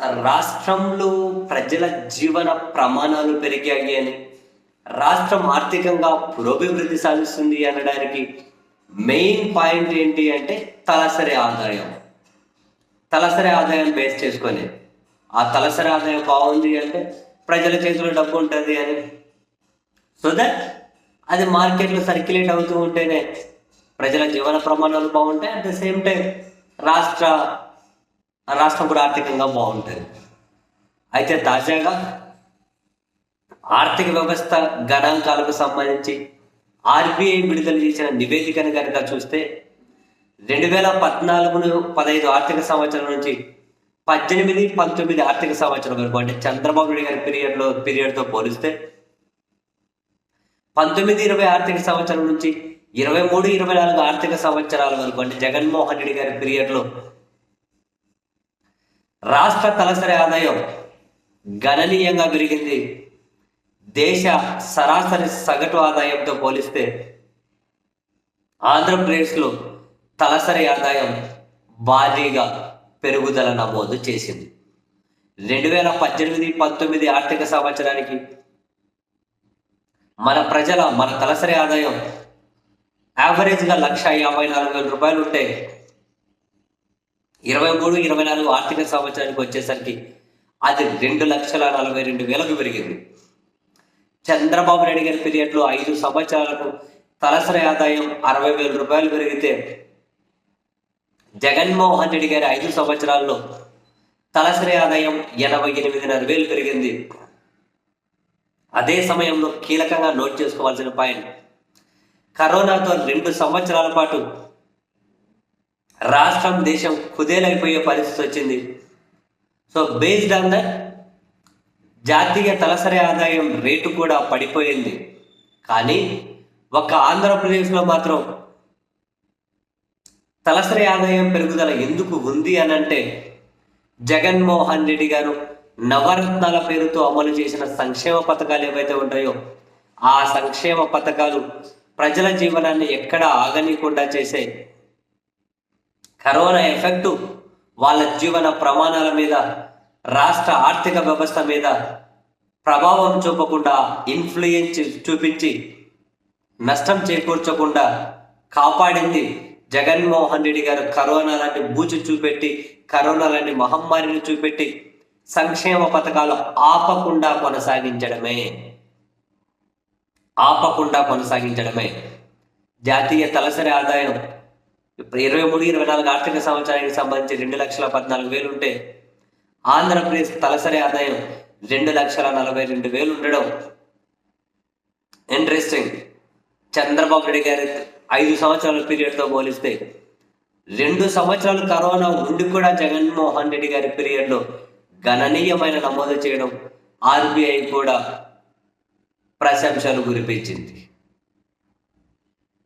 రాష్ట్రంలో ప్రజల జీవన ప్రమాణాలు పెరిగాయి అని రాష్ట్రం ఆర్థికంగా పురోభివృద్ధి సాధిస్తుంది అనడానికి మెయిన్ పాయింట్ ఏంటి అంటే తలసరి ఆదాయం. తలసరి ఆదాయం బేస్ చేసుకొని ఆ తలసరి ఆదాయం బాగుంది అంటే ప్రజల చేతిలో డబ్బు ఉంటుంది అని. సో దట్ అది మార్కెట్లో సర్క్యులేట్ అవుతూ ఉంటేనే ప్రజల జీవన ప్రమాణాలు బాగుంటాయి. అట్ ద సేమ్ టైం రాష్ట్ర రాష్ట్రం కూడా ఆర్థికంగా బాగుంటుంది. అయితే తాజాగా ఆర్థిక వ్యవస్థ గణాంకాలకు సంబంధించి ఆర్బీఐ విడుదల చేసిన నివేదికను కనుక చూస్తే రెండు వేల పద్నాలుగు పదహైదు ఆర్థిక సంవత్సరం నుంచి పద్దెనిమిది పంతొమ్మిది ఆర్థిక సంవత్సరం వరకు అంటే చంద్రబాబు నాయుడు గారి పీరియడ్లో పీరియడ్తో పోలిస్తే పంతొమ్మిది ఇరవై ఆర్థిక సంవత్సరం నుంచి ఇరవై మూడు ఇరవై నాలుగు ఆర్థిక సంవత్సరాల వరకు అంటే జగన్మోహన్ రెడ్డి గారి పీరియడ్లో రాష్ట్ర తలసరి ఆదాయం గణనీయంగా పెరిగింది. దేశ సరాసరి సగటు ఆదాయంతో పోలిస్తే ఆంధ్రప్రదేశ్లో తలసరి ఆదాయం భారీగా పెరుగుదల నమోదు చేసింది. రెండు వేల పద్దెనిమిది పంతొమ్మిది ఆర్థిక సంవత్సరానికి మన ప్రజల మన తలసరి ఆదాయం యావరేజ్గా లక్ష యాభై నాలుగు వేల రూపాయలు ఉంటే ఇరవై మూడు ఇరవై నాలుగు ఆర్థిక సంవత్సరానికి వచ్చేసరికి అది రెండు లక్షల నలభై రెండు వేలకు పెరిగింది. చంద్రబాబు నాయుడు గారి పీరియడ్లో ఐదు సంవత్సరాలకు తలసరి ఆదాయం అరవై వేల రూపాయలు పెరిగితే జగన్మోహన్ రెడ్డి గారి ఐదు సంవత్సరాల్లో తలసరి ఆదాయం ఎనభై ఎనిమిదిన్నర వేలు పెరిగింది. అదే సమయంలో కీలకంగా నోట్ చేసుకోవాల్సిన పాయింట్ కరోనాతో రెండు సంవత్సరాల పాటు రాష్ట్రం దేశం కుదేలైపోయే పరిస్థితి వచ్చింది. సో బేస్డ్ ఆన్ దట్ జాతీయ తలసరి ఆదాయం రేటు కూడా పడిపోయింది. కానీ ఒక ఆంధ్రప్రదేశ్లో మాత్రం తలసరి ఆదాయం పెరుగుదల ఎందుకు ఉంది అని అంటే జగన్మోహన్ రెడ్డి గారు నవరత్నాల పేరుతో అమలు చేసిన సంక్షేమ పథకాలు ఏవైతే ఉంటాయో ఆ సంక్షేమ పథకాలు ప్రజల జీవనాన్ని ఎక్కడ ఆగనీయకుండా చేసే కరోనా ఎఫెక్టు వాళ్ళ జీవన ప్రమాణాల మీద రాష్ట్ర ఆర్థిక వ్యవస్థ మీద ప్రభావం చూపకుండా ఇన్ఫ్లుయెన్స్ చూపించి నష్టం చేకూర్చకుండా కాపాడింది జగన్మోహన్ రెడ్డి గారు. కరోనా లాంటి బూచి చూపెట్టి కరోనా లాంటి మహమ్మారిని చూపెట్టి సంక్షేమ పథకాలు ఆపకుండా కొనసాగించడమే. ఆపకుండా కొనసాగించడమే. జాతీయ తలసరి ఆదాయం ఇప్పుడు ఇరవై మూడు ఇరవై నాలుగు ఆర్థిక సంవత్సరానికి సంబంధించి రెండు లక్షల పద్నాలుగు వేలు ఉంటే ఆంధ్రప్రదేశ్ తలసరి ఆదాయం రెండు లక్షల నలభై రెండు వేలు ఉండడం ఇంట్రెస్టింగ్ చంద్రబాబు నాయుడు గారి ఐదు సంవత్సరాల పీరియడ్తో పోలిస్తే రెండు సంవత్సరాలు కరోనా ఉండి కూడా జగన్మోహన్ రెడ్డి గారి పీరియడ్లో గణనీయమైన నమోదు చేయడం ఆర్బీఐ కూడా ప్రశంసలు కురిపించింది.